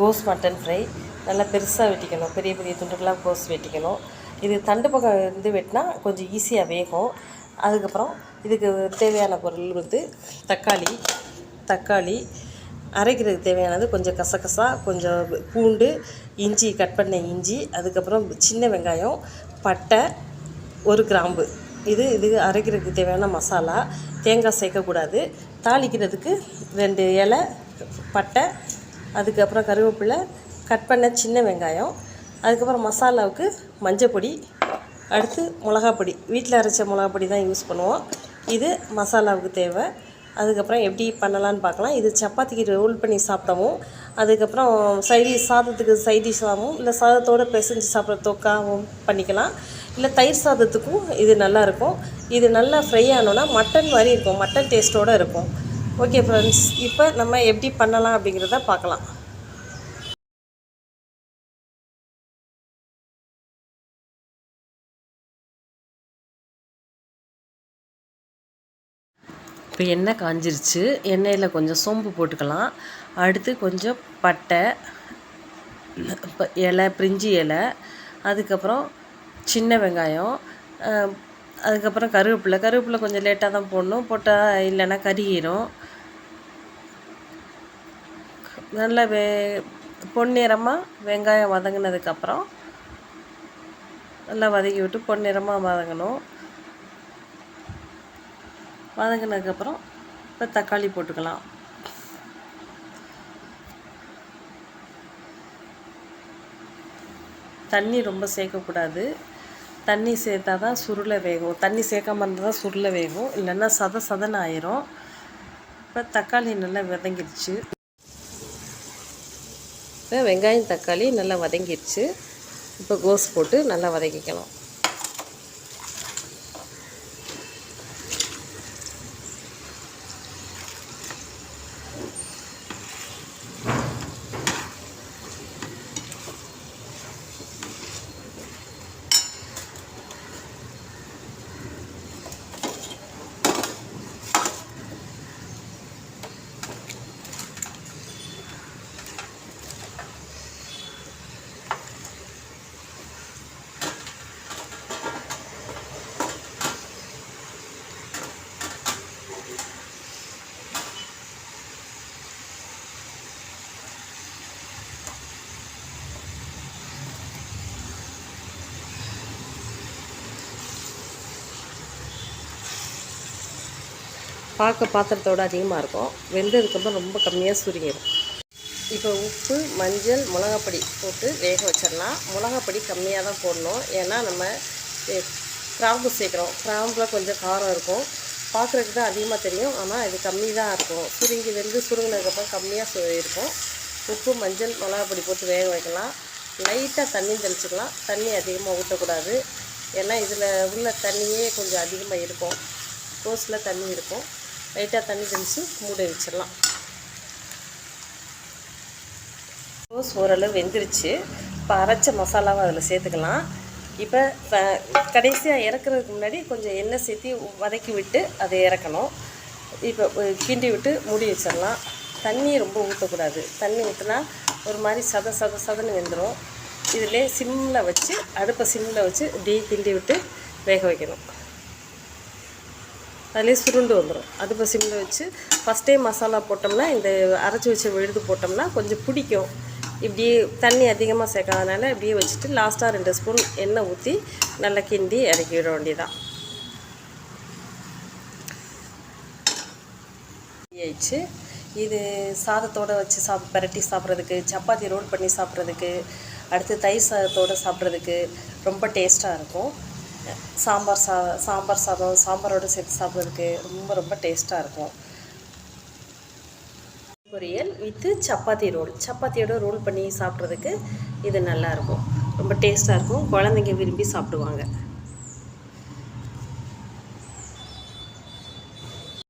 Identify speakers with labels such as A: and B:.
A: கோஸ் mutton fry. நல்லா பெருசாக வெட்டிக்கணும். பெரிய பெரிய துண்டுகளாக கோஸ் வெட்டிக்கணும். இது தண்டு பக்கம் இருந்து வெட்டினா கொஞ்சம் ஈஸியாக வேகும். அதுக்கப்புறம் இதுக்கு தேவையான பொருள் வந்து தக்காளி தக்காளி. அரைக்கிறதுக்கு தேவையானது கொஞ்சம் கசகசா கொஞ்சம் பூண்டு இஞ்சி கட் பண்ண இஞ்சி அதுக்கப்புறம் சின்ன வெங்காயம் பட்டை ஒரு கிராம்பு. இது இது அரைக்கிறதுக்கு தேவையான மசாலா. தேங்காய் சேர்க்கக்கூடாது. தாளிக்கிறதுக்கு ரெண்டு இலை பட்டை அதுக்கப்புறம் கருவேப்பிலை கட் பண்ண சின்ன வெங்காயம். அதுக்கப்புறம் மசாலாவுக்கு மஞ்சப்பொடி அடுத்து மிளகாப்பொடி. வீட்டில் அரைச்ச மிளகாப்பொடி தான் யூஸ் பண்ணுவோம். இது மசாலாவுக்கு தேவை. அதுக்கப்புறம் எப்படி பண்ணலான்னு பார்க்கலாம். இது சப்பாத்திக்கு ரோல் பண்ணி சாப்பிடவும் அதுக்கப்புறம் சைடி சாதத்துக்கு சைடிஷாகவும் இல்லை சாதத்தோடு பிசைஞ்சு சாப்பிட்ற தொக்காவும் பண்ணிக்கலாம். இல்லை தயிர் சாதத்துக்கும் இது நல்லாயிருக்கும் இது நல்லா ஃப்ரை ஆனோன்னா மட்டன் மாதிரி இருக்கும். மட்டன் டேஸ்ட்டோடு இருக்கும். ஓகே ஃப்ரெண்ட்ஸ் இப்போ நம்ம எப்படி பண்ணலாம் அப்படிங்கிறத பார்க்கலாம். இப்போ எண்ணெய் காஞ்சிருச்சு. எண்ணெயில் கொஞ்சம் சோம்பு போட்டுக்கலாம். அடுத்து கொஞ்சம் பட்டை இப்போ இலை பிரிஞ்சி இலை அதுக்கப்புறம் சின்ன வெங்காயம் அதுக்கப்புறம் கருவேப்பிலை. கருவேப்பிலை கொஞ்சம் லேட்டாக தான் போடணும். போட்டால் இல்லைன்னா கருகிரும். நல்லா வே பொன்னிறமாக வெங்காயம் வதங்கினதுக்கப்புறம் நல்லா வதக்கி விட்டு பொன்னிறமாக வதங்கணும். வதங்கினதுக்கப்புறம் இப்போ தக்காளி போட்டுக்கலாம். தண்ணி ரொம்ப சேர்க்கக்கூடாது. தண்ணி சேர்த்தா தான் சுருளை வேகும். தண்ணி சேர்க்காம இருந்தால் தான் சுருளை வேகும். இல்லைன்னா சத சதன ஆயிரும். இப்போ தக்காளி நல்லா விதங்கிடுச்சு. வெங்காயம் தக்காளி நல்லா வதங்கிடுச்சு. இப்போ கோஸ் போட்டு நல்லா வதக்கிக்கலாம். பார்க்க பாத்திரத்தோடு அதிகமாக இருக்கும். வெந்ததுக்கப்புறம் ரொம்ப கம்மியாக சுருங்கிடும் இப்போ உப்பு மஞ்சள் மிளகாப்பொடி போட்டு வேக வச்சிடலாம். மிளகாப்பொடி கம்மியாக தான் போடணும். ஏன்னா நம்ம கிராம்பு சேர்க்குறோம். கிராம்பில் கொஞ்சம் காரம் இருக்கும். பார்க்குறதுக்கு தான் அதிகமாக தெரியும். ஆனால் இது கம்மி தான் இருக்கும். சுருங்கி வெந்து சுருங்கினதுக்கப்புறம் கம்மியாக சு இருக்கும் உப்பு மஞ்சள் மிளகாப்பொடி போட்டு வேக வைக்கலாம். லைட்டாக தண்ணி தெளிச்சிக்கலாம். தண்ணி அதிகமாக ஊற்றக்கூடாது. ஏன்னா இதில் உள்ள தண்ணியே கொஞ்சம் அதிகமாக இருக்கும். கோஸில் தண்ணி இருக்கும். லைட்டாக தண்ணி தெளித்து மூடி வச்சிடலாம். ரோஸ் ஓரளவு வெந்துருச்சு. இப்போ அரைச்ச மசாலாவை அதில் சேர்த்துக்கலாம். இப்போ கடைசியாக இறக்குறதுக்கு முன்னாடி கொஞ்சம் எண்ணெய் சேர்த்து வதக்கி விட்டு அதை இறக்கணும். இப்போ கிண்டி விட்டு மூடி வச்சிடலாம். தண்ணி ரொம்ப ஊற்றக்கூடாது. தண்ணி ஊற்றினா ஒரு மாதிரி சத சத சதன்னு வெந்துடும் இதிலே சிம்மில் வச்சு அடுப்பை சிம்மில் வச்சு டீ கிண்டி விட்டு வேக வைக்கணும். அதிலே சுருண்டு வந்துடும் அடுப்பை சிம்மில் வச்சு ஃபஸ்ட்டே மசாலா போட்டோம்னா இந்த அரைச்சி வச்ச விழுது போட்டோம்னா கொஞ்சம் பிடிக்கும். இப்படியே தண்ணி அதிகமாக சேர்க்காதனால இப்படியே வச்சுட்டு லாஸ்ட்டாக ரெண்டு ஸ்பூன் எண்ணெய் ஊற்றி நல்லா கிண்டி இறக்கி விட வேண்டியதான் ஆயிடுச்சு இது சாதத்தோடு வச்சு சாப் பரட்டி சாப்பிட்றதுக்கு சப்பாத்தி ரோல் பண்ணி சாப்பிட்றதுக்கு அடுத்து தயிர் சாதத்தோடு சாப்பிட்றதுக்கு ரொம்ப டேஸ்ட்டாக இருக்கும். சாம்பார் சா சாம்பார் சாதம் சாம்பாரோடு சேர்த்து சாப்பிட்றதுக்கு ரொம்ப ரொம்ப டேஸ்ட்டாக இருக்கும். பொரியல் வித்து சப்பாத்தி ரோல். சப்பாத்தியோட ரோல் பண்ணி சாப்பிட்றதுக்கு இது நல்லாயிருக்கும் ரொம்ப டேஸ்ட்டாக இருக்கும். குழந்தைங்க விரும்பி சாப்பிடுவாங்க.